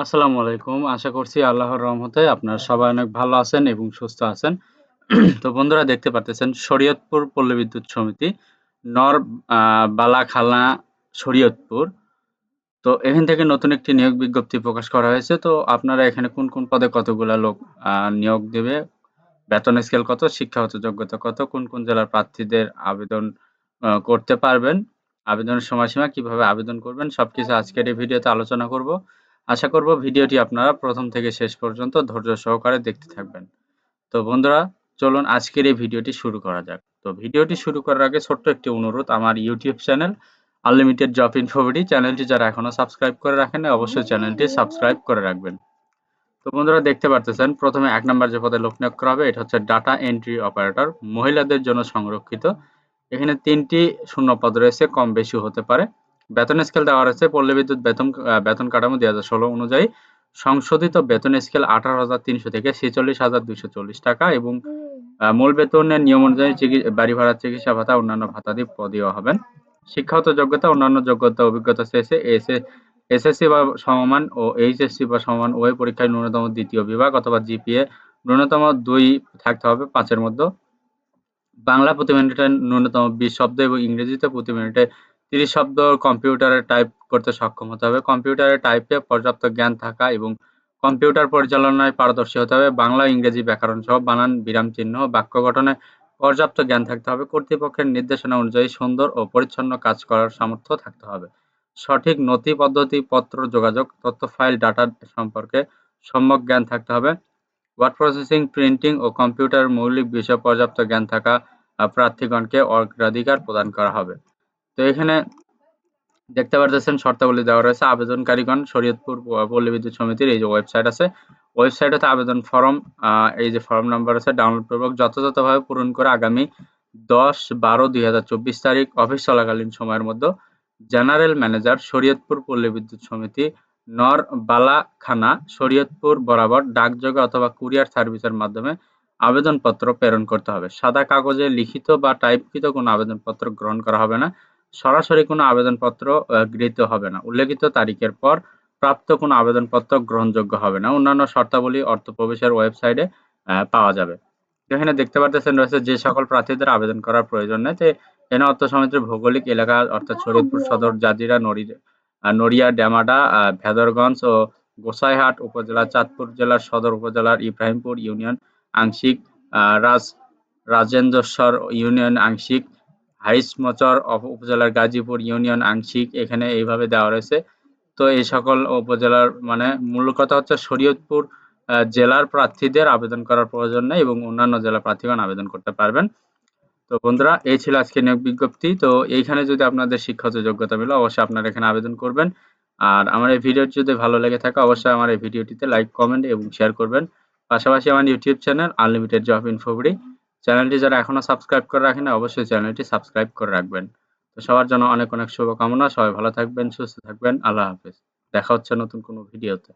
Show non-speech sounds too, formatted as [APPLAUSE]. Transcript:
আসসালামু আলাইকুম। আশা করছি আল্লাহর রহমতে আপনারা সবাই অনেক ভালো আছেন এবং সুস্থ আছেন। [CLEARS THROAT] তো বন্ধুরা দেখতে পারতেছেন শরীয়তপুর পল্লী বিদ্যুৎ সমিতি নর বালাখালা শরীয়তপুর। তো এখান থেকে নতুন একটি নিয়োগ বিজ্ঞপ্তি প্রকাশ করা হয়েছে। তো আপনারা এখানে কোন, কোন পদে কতগুলো লোক নিয়োগ দেবে, বেতন স্কেল কত, শিক্ষাগত যোগ্যতা কত, কোন, কোন জেলার প্রার্থীদের আবেদন করতে পারবেন, আবেদনের সময়সীমা, কীভাবে আবেদন করবেন সবকিছু আজকের এই ভিডিওতে আলোচনা করব। আশা করব ভিডিওটি আপনারা প্রথম থেকে শেষ পর্যন্ত ধৈর্য সহকারে দেখতে থাকবেন। তো বন্ধুরা, চলুন আজকের এই ভিডিওটি শুরু করা যাক। তো ভিডিওটি শুরু করার আগে ছোট্ট একটি অনুরোধ, আমার YouTube channel unlimited job info BD চ্যানেলটি যারা এখনও সাবস্ক্রাইব করে রাখেন অবশ্যই চ্যানেলটি সাবস্ক্রাইব করে রাখবেন। তো বন্ধুরা, দেখতে পারতেছেন, প্রথমে এক নম্বর যে পদে লোক নিয়োগ করা হবে, এটা হচ্ছে ডাটা এন্ট্রি অপারেটর মহিলাদের জন্য সংরক্ষিত। এখানে তিনটি শূন্য পদ রয়েছে, কম বেশি হতে পারে। বেতন স্কেল দেওয়া রয়েছে পল্লী বিদ্যুৎ বেতন বেতন কাঠামো দুই হাজার ষোলো অনুযায়ী। সংশোধিত বেতন স্কেল আঠারো হাজার তিনশো থেকে ছেচল্লিশ হাজার দুইশো চল্লিশ টাকা এবং মূল বেতনের নিয়ম অনুযায়ী বাড়ি ভাড়া চিকিৎসা ভাতা অন্যান্য ভাতা দিয়ে পদীয় হবেন। শিক্ষাগত যোগ্যতা অন্যান্য যোগ্যতা অভিজ্ঞতা শেষে এসে এসএসসি বা সমমান ও এইচএসসি বা সমমান ওই পরীক্ষায় ন্যূনতম দ্বিতীয় বিভাগ অথবা জিপিএ ন্যূনতম দুই থাকতে হবে পাঁচের মধ্যে। বাংলা প্রতি মিনিটে ন্যূনতম বিশ শব্দ এবং ইংরেজিতে প্রতি মিনিটে তিরিশ শব্দ কম্পিউটারে টাইপ করতে সক্ষম হতে হবে। কম্পিউটারে টাইপে পর্যাপ্ত জ্ঞান থাকা এবং কম্পিউটার পরিচালনায় পারদর্শী হতে হবে। বাংলা, ইংরেজি ব্যাকরণ সহ বানান, বিরাম চিহ্ন, বাক্য গঠনে পর্যাপ্ত জ্ঞান থাকতে হবে। কর্তৃপক্ষের নির্দেশনা অনুযায়ী সুন্দর ও পরিচ্ছন্ন কাজ করার সামর্থ্য থাকতে হবে। সঠিক নথি পদ্ধতি, পত্র, যোগাযোগ, তথ্য, ফাইল, ডাটা সম্পর্কে সম্যক জ্ঞান থাকতে হবে। ওয়ার্ড প্রসেসিং, প্রিন্টিং ও কম্পিউটার মৌলিক বিষয়ে পর্যাপ্ত জ্ঞান থাকা প্রার্থীগণকে অগ্রাধিকার প্রদান করা হবে। তো এখানে দেখতে পারতেছেন শর্তাবলী দেওয়া রয়েছে, আবেদনকারীগণ শরীয়তপুর পল্লী বিদ্যুৎ সমিতির এই যে ওয়েবসাইট আছে ওয়েবসাইটে আবেদন ফর্ম এই যে ফর্ম নাম্বার আছে ডাউনলোড পূর্বক যথাযথভাবে পূরণ করে আগামী দশ বারো দুই তারিখ অফিস চলাকালীন সময়ের মধ্যে জেনারেল ম্যানেজার শরীয়তপুর পল্লী বিদ্যুৎ সমিতি নর বালাখানা শরীয়তপুর বরাবর ডাকযোগে অথবা কুরিয়ার সার্ভিসের মাধ্যমে আবেদনপত্র প্রেরণ করতে হবে। সাদা কাগজে লিখিত বা টাইপকৃত কোনো আবেদনপত্র গ্রহণ করা হবে না। সরাসরি কোনো আবেদনপত্র গৃহীত হবে না। উল্লেখিত তারিখের পর প্রাপ্ত কোনো আবেদনপত্র গ্রহণযোগ্য হবে না। অন্যান্য শর্তাবলী অর্থ প্রবেশের ওয়েবসাইটে পাওয়া যাবে। এখানে দেখতে পারতেছেন রয়েছে যে সকল প্রার্থীদের আবেদন করার প্রয়োজন নেই। এনে অর্থ সমিতির ভৌগোলিক এলাকা অর্থাৎ শরীরপুর সদর জাজিরা নড়িয়া ড্যামাডা ভেদরগঞ্জ ও গোসাইহাট উপজেলা চাঁদপুর জেলার সদর উপজেলার ইব্রাহিমপুর ইউনিয়ন আংশিক রাজ রাজেন্দ্রস্বর ইউনিয়ন আংশিক হাইসমচর উপজেলার গাজীপুর ইউনিয়ন আংশিক এখানে এইভাবে দেওয়া রয়েছে। তো এই সকল উপজেলার মানে মূল কথা হচ্ছে শরীয়তপুর জেলার প্রার্থীদের আবেদন করার প্রয়োজন নেই এবং অন্যান্য জেলা প্রার্থীগণ আবেদন করতে পারবেন। তো বন্ধুরা, এই ছিল আজকে নিয়োগ বিজ্ঞপ্তি। তো এইখানে যদি আপনাদের শিক্ষাগত যোগ্যতা মিলে অবশ্যই আপনারা এখানে আবেদন করবেন। আর আমার এই ভিডিওটি যদি ভালো লেগে থাকে, অবশ্যই আমার এই ভিডিওটিতে লাইক, কমেন্ট এবং শেয়ার করবেন। পাশাপাশি আমার YouTube channel unlimited job info BD চ্যানেলটি যারা এখনও সাবস্ক্রাইব করে রাখেন অবশ্যই চ্যানেলটি সাবস্ক্রাইব করে রাখবেন। তো সবার জন্য অনেক অনেক শুভকামনা। সবাই ভালো থাকবেন, সুস্থ থাকবেন। আল্লাহ হাফেজ। দেখা হচ্ছে নতুন কোনো ভিডিওতে।